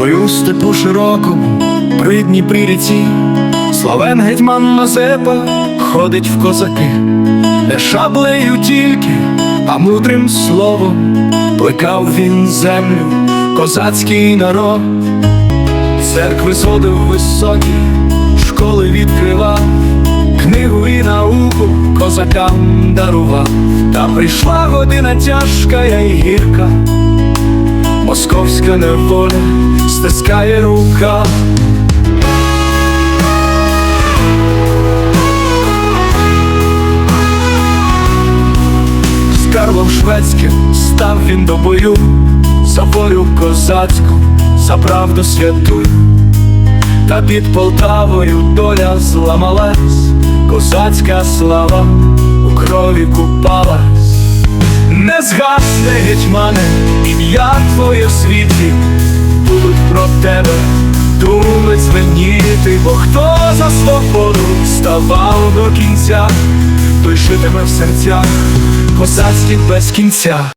бою степу широкому, при Дніпрі ріці, Славен гетьман Мазепа ходить в козаки, не шаблею тільки, а мудрим словом плекав він землю, козацький народ, церкви сходив високі, школи відкривав, книгу і науку козакам дарував, та прийшла година тяжка й гірка. Московська неволя стискає рука. З Карлом Шведським став він до бою, за волю козацьку, за правду святу. Та під Полтавою доля зламалась, козацька слава у крові купалась. Не згасне, гетьмане, ім'я твоє в світлі, будуть про тебе думать звеніти, бо хто за свободу ставав до кінця, той житиме в серцях козацьких без кінця.